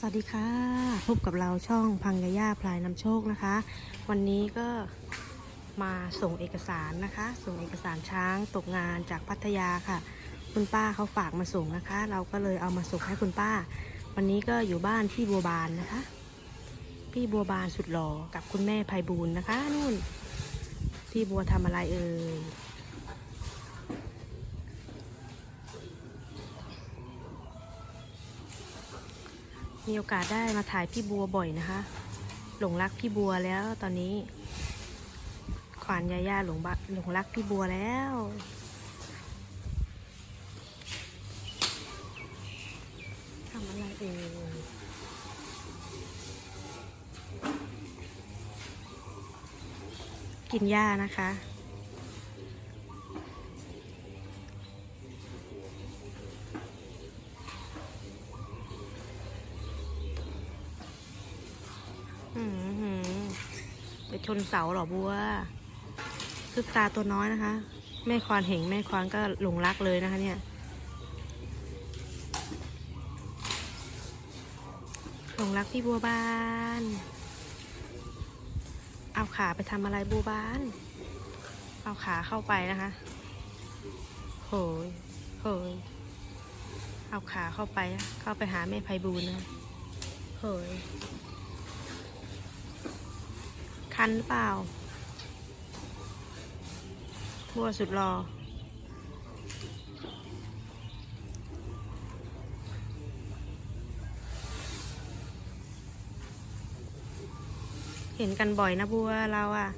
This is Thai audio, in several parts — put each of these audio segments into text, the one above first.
สวัสดีค่ะ พบกับเราช่องพังยาย่าพลายนำโชคนะคะ วันนี้ก็มาส่งเอกสารนะคะ ส่งเอกสารช้างตกงานจากพัทยาค่ะ คุณป้าเขาฝากมาส่งนะคะ เราก็เลยเอามาส่งให้คุณป้า วันนี้ก็อยู่บ้านพี่บัวบานนะคะ พี่บัวบานสุดหล่อกับคุณแม่ภัยบูลนะคะนู่น พี่บัวทำอะไรเอ่ย มีโอกาสได้มาถ่ายพี่บัวบ่อยนะคะ หลงรักพี่บัวแล้วตอนนี้ ขวานยาย่าหลงบักหลงรักพี่บัวแล้วทำอะไรเอ่ยกินหญ้านะคะ อืมหืมไป ชนเสาหรอบัวคือตาตัวน้อยนะคะ แม่ควานเห็นแม่ควานก็หลงรักเลยนะคะเนี่ยหลงรักพี่บัวบาน เอาขาไปทำอะไรบัวบาน เอาขาเข้าไปนะคะโหยโหยเอาขาเข้าไป เข้าไปหาแม่ไพบูลนะโหย คันหรือเปล่าบัวสุดรอ เห็นกันบ่อยนะบัวเราอะ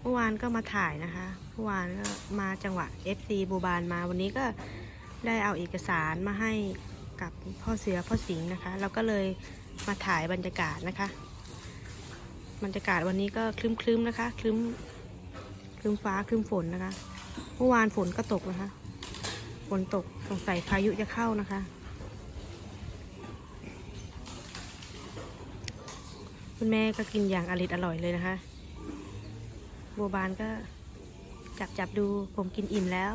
เมื่อวานก็มาถ่ายนะคะ เมื่อวานก็มาจังหวะ FC บูบานมา วันนี้ก็ได้เอาเอกสารมาให้กับพ่อเสือพ่อสิงห์นะคะ เราก็เลย มาถ่ายบรรยากาศนะคะ บรรยากาศวันนี้ก็คลึ้มๆนะคะคลึ้มคลึ้มฟ้าคลึ้มฝนนะคะ เมื่อวานฝนก็ตกนะคะ ฝนตกสงสัยพายุจะเข้านะคะ คุณแม่ก็กินอย่างอริดอร่อยเลยนะคะบัวบานก็จับจับดูผมกินอิ่มแล้ว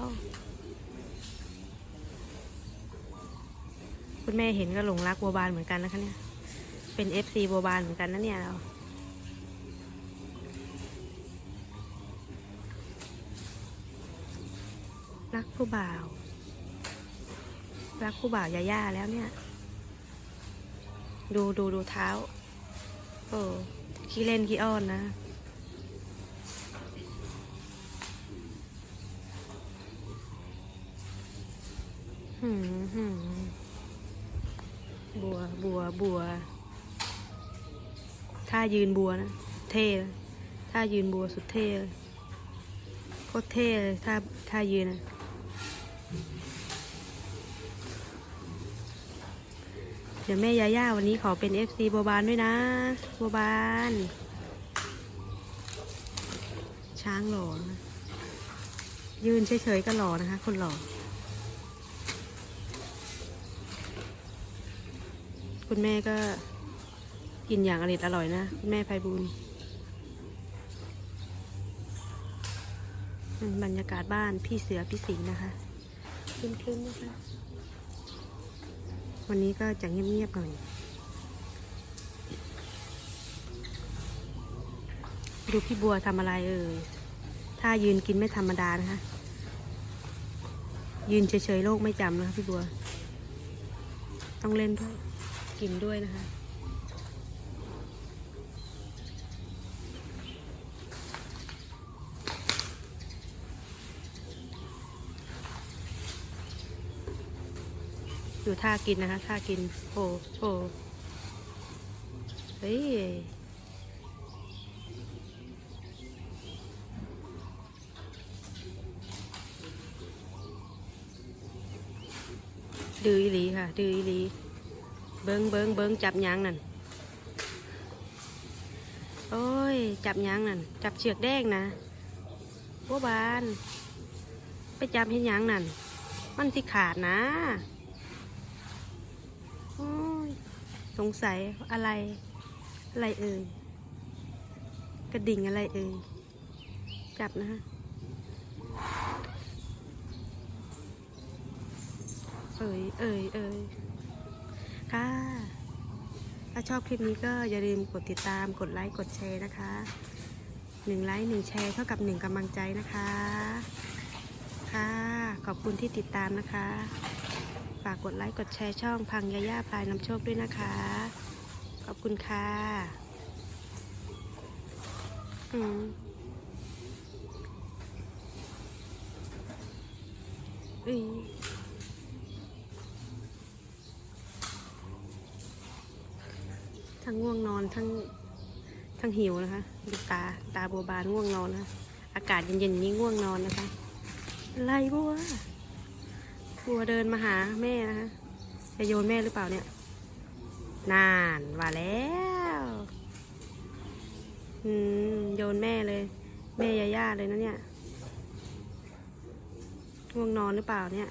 คุณแม่เห็นก็หลงรักบัวบานเหมือนกันนะคะเนี่ย เป็น FC บัวบานเหมือนกันนะเนี่ยเรารักผู้บ่าว รักผู้บ่าวยาย่าแล้วเนี่ย ดูดูดูเท้า โอ้ขี้เล่นขี้อ้อนนะหืมหืมบัว บัว บัว ท่ายืนบัวนะ เท่เลยท่ายืนบัวสุดเท่เลยโคตรเท่เลยท่าท่ายืนนะเดี๋ยวแม่ยาย่าวันนี้ขอเป็น FC บัวบานด้วยนะบัวบาน ช้างหล่อนะยืนเฉยๆก็หล่อนะคะ คนหล่อคุณแม่ก็ กินอย่างอร่อยอร่อยนะคุณแม่ไพบูลบรรยากาศบ้านพี่เสือพี่สิงห์นะคะคลึ้มๆนะคะ วันนี้ก็จะเงียบๆหน่อย ดูพี่บัวทำอะไรเอ่ยถ้ายืนกินไม่ธรรมดานะคะ ยืนเฉยๆโลกไม่จำนะคะพี่บัว ต้องเล่นด้วย กินด้วยนะคะ ดูท่ากินนะคะท่ากินโอ้โอ้เฮ้ยดื้ออีหลีค่ะ ดื้ออีหลี เบิงเบิงเบิงจับยางนั่น โอ้ย จับยางนั่น จับเชือกแดงนะบัวบาน ไปจับเห็นยางนั่น มันสิขาดนะ สงสัยอะไร อะไรเอ่ย กระดิ่งอะไรเอ่ย จับนะฮะ เอ่ย เอ่ย เอ่ย ค่ะ ถ้าชอบคลิปนี้ก็อย่าลืมกดติดตาม กดไลค์ กดแชร์นะคะหนึ่งไลค์หนึ่งแชร์เท่ากับหนึ่งกำลังใจนะคะ ค่ะ ขอบคุณที่ติดตามนะคะากกดไลค์กดแชร์ช่องพังยาย่าพลายน้ำโชคด้วยนะคะ ขอบคุณค่ะอืมอืมทั้งง่วงนอนทั้งทั้งหิวนะคะดูตาตาบัวบานง่วงนอนนะะอากาศเย็นๆนี้ง่วงนอนนะคะ อะไรบัว กลัวเดินมาหาแม่นะคะจะโยนแม่หรือเปล่าเนี่ย นานว่าแล้วอืมโยนแม่เลย แม่ยาย่าเลยนะเนี่ยง่วงนอนหรือเปล่าเนี่ย